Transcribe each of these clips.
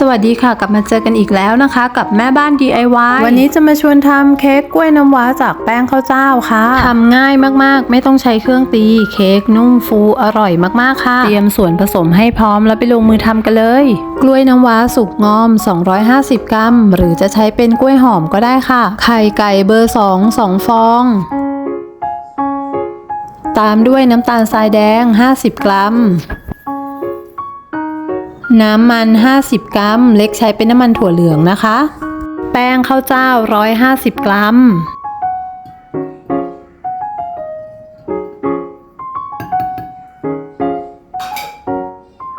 สวัสดีค่ะกลับมาเจอกันอีกแล้วนะคะ กับแม่บ้าน DIY วันนี้จะมาชวนทำเค้กกล้วยน้ำว้าจากแป้งข้าวเจ้าค่ะทำง่ายมากๆ ไม่ต้องใช้เครื่องตี เค้กนุ่มฟูอร่อยมากๆค่ะ เตรียมส่วนผสมให้พร้อมแล้วไปลงมือทำกันเลย กล้วยน้ำว้าสุกงอม 250 กรัม หรือจะใช้เป็นกล้วยหอมก็ได้ค่ะ ไข่ไก่เบอร์ 2 2 ฟอง ตามด้วยน้ำตาลทรายแดง 50 กรัม น้ำมัน 50 กรัม เล็กใช้เป็นน้ำมันถั่วเหลืองนะคะ แป้งข้าวเจ้า 150 กรัม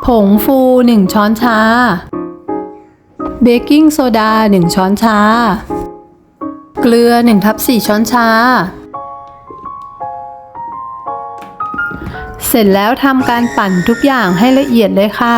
ผงฟู 1 ช้อนชา เบกกิ้งโซดา 1 ช้อนชา เกลือ1ทับ4ช้อนชา เสร็จแล้วทำการปั่นทุกอย่างให้ละเอียดเลยค่ะ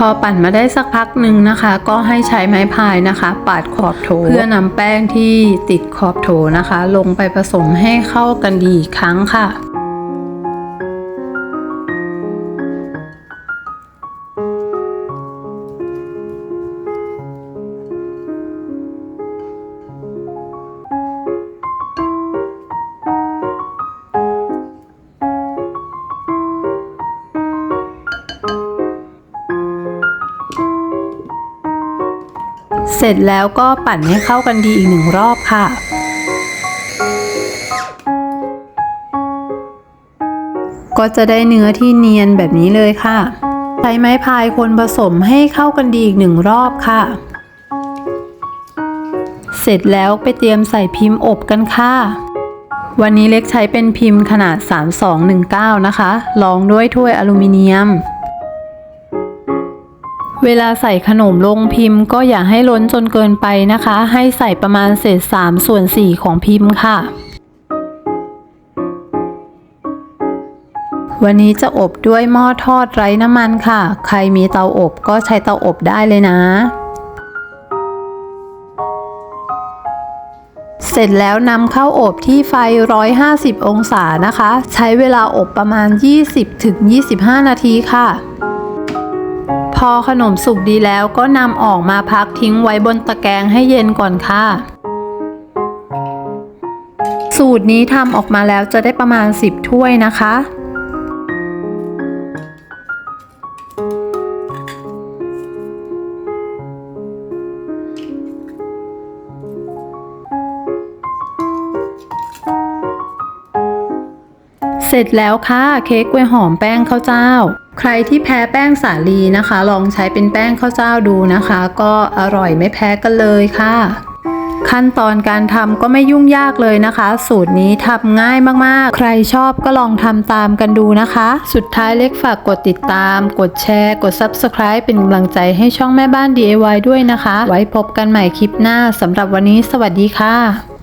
พอปั่นมาได้สักพักหนึ่งนะคะ ก็ให้ใช้ไม้พายนะคะ ปาดขอบโถ เพื่อนำแป้งที่ติดขอบโถนะคะ ลงไปผสมให้เข้ากันดีอีกครั้งค่ะ ร็จแล้วก็ปั่นให้เข้ากันดีอีกหนึ่งรอบค่ะ ก็จะได้เนื้อที่เนียนแบบนี้เลยค่ะ ใช้ไม้พายคนผสมให้เข้ากันดีอีกหนึ่งรอบค่ะ เสร็จแล้วไปเตรียมใส่พิมพ์อบกันค่ะวันนี้เล็กใช้เป็นพิมพ์ขนาด 3219 นะคะ รองด้วยถ้วยอลูมิเนียม เวลาใส่ขนมลงพิมพ์ ก็อย่าให้ล้นจนเกินไปนะคะ ให้ใส่ประมาณเศษ 3 ส่วน 4 ของพิมพ์ค่ะ วันนี้จะอบด้วยหม้อทอดไร้น้ำมันค่ะ ใครมีเตาอบก็ใช้เตาอบได้เลยนะ เสร็จแล้วนำเข้าอบที่ไฟ 150 องศานะคะ ใช้เวลาอบประมาณ 20-25 นาทีค่ะ พอขนมสุกดีแล้วก็นำออกมาพักทิ้งไว้บนตะแกรงให้เย็นก่อนค่ะ สูตรนี้ทำออกมาแล้วจะได้ประมาณ 10 ถ้วยนะคะเสร็จแล้วค่ะ เค้กกล้วยหอมแป้งข้าวเจ้า ใครที่แพ้แป้งสาลีนะคะ ลองใช้เป็นแป้งข้าวเจ้าดูนะคะ ก็อร่อยไม่แพ้กันเลยค่ะ ขั้นตอนการทำก็ไม่ยุ่งยากเลยนะคะ สูตรนี้ทำง่ายมากๆ ใครชอบก็ลองทำตามกันดูนะคะ สุดท้ายเล็กฝากกดติดตาม กดแชร์ กด Subscribe เป็นกำลังใจให้ช่องแม่บ้าน DIY ด้วยนะคะ ไว้พบกันใหม่คลิปหน้าสำหรับวันนี้ สวัสดีค่ะ